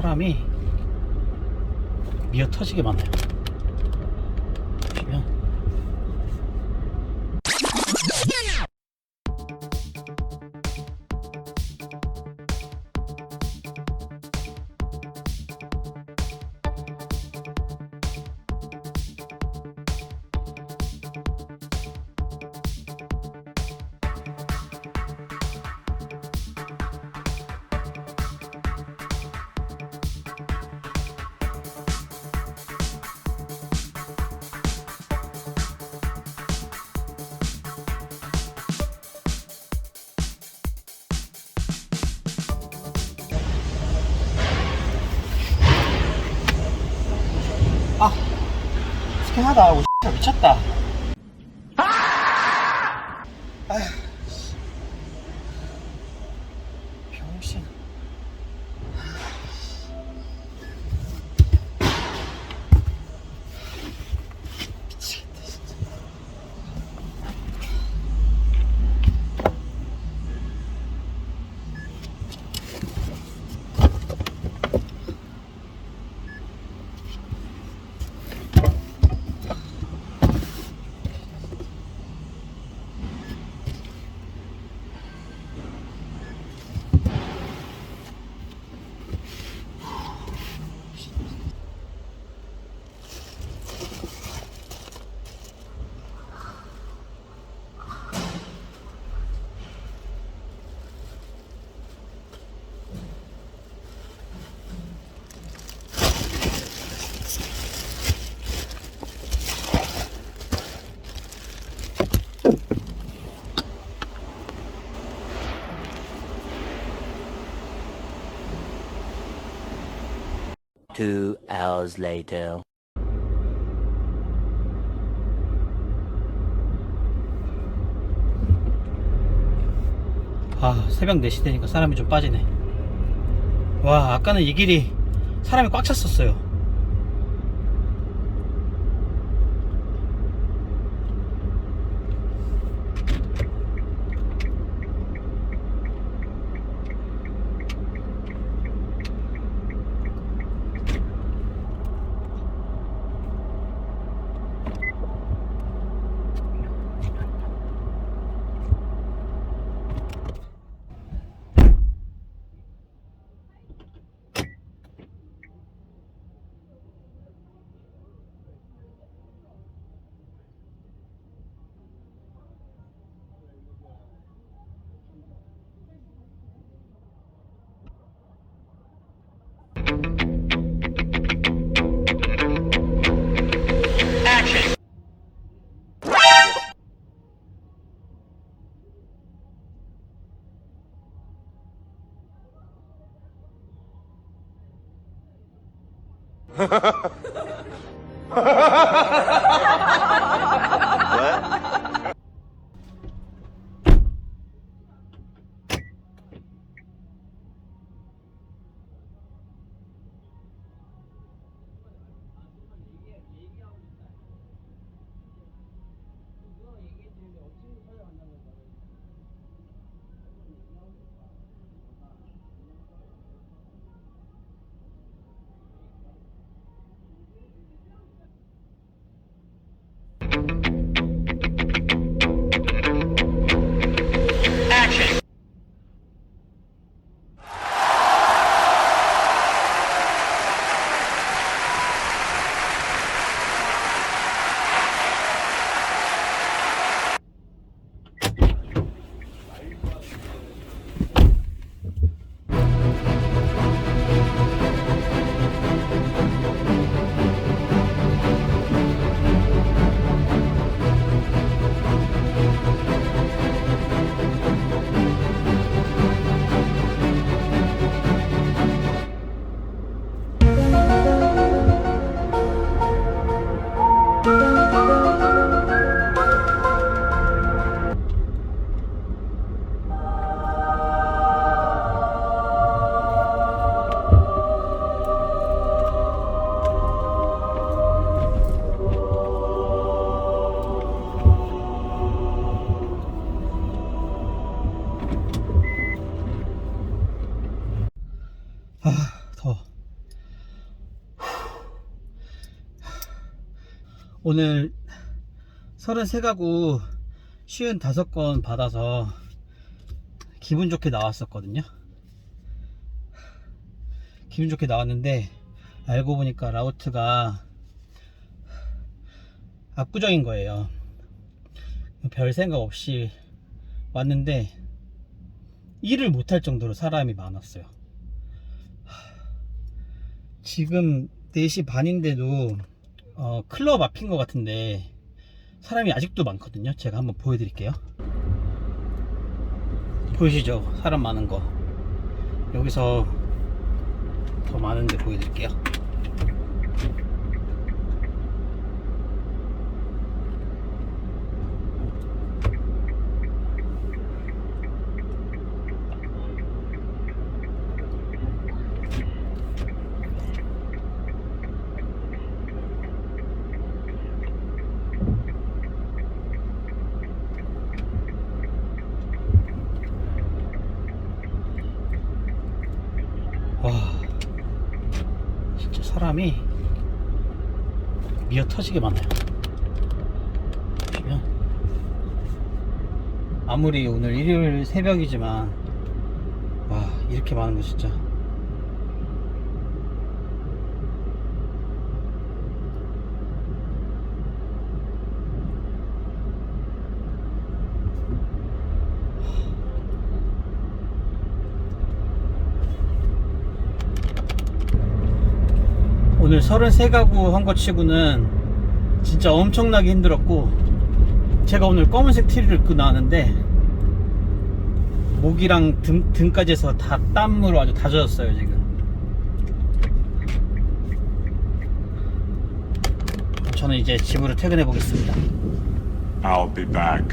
사람이 미어 터지게 많아요. 스캔하다 하고 진짜 미쳤다. 아휴, 씨. 병신. Two hours later. 아 새벽 4시 되니까 사람이 좀 빠지네 와 아까는 이 길이 사람이 꽉 찼었어요 哈哈哈哈哈哈哈哈哈哈哈哈哈哈哈哈哈 오늘 33가구 55건 받아서 기분 좋게 나왔었거든요. 기분 좋게 나왔는데 알고 보니까 라우트가 압구정인 거예요. 별 생각 없이 왔는데 일을 못할 정도로 사람이 많았어요. 지금 4시 반인데도 어, 클럽 앞인 것 같은데 사람이 아직도 많거든요. 제가 한번 보여드릴게요. 보이시죠? 사람 많은 거. 여기서 더 많은데 보여드릴게요. 와, 진짜 사람이 미어 터지게 많아요. 보시면 아무리 오늘 일요일 새벽이지만 와 이렇게 많은 거 진짜 오늘 33가구 한 거 치고는 진짜 엄청나게 힘들었고 제가 오늘 검은색 티를 입고 나왔는데 목이랑 등, 등까지 해서 다 땀으로 아주 다 젖었어요 지금 저는 이제 집으로 퇴근해 보겠습니다 I'll be back.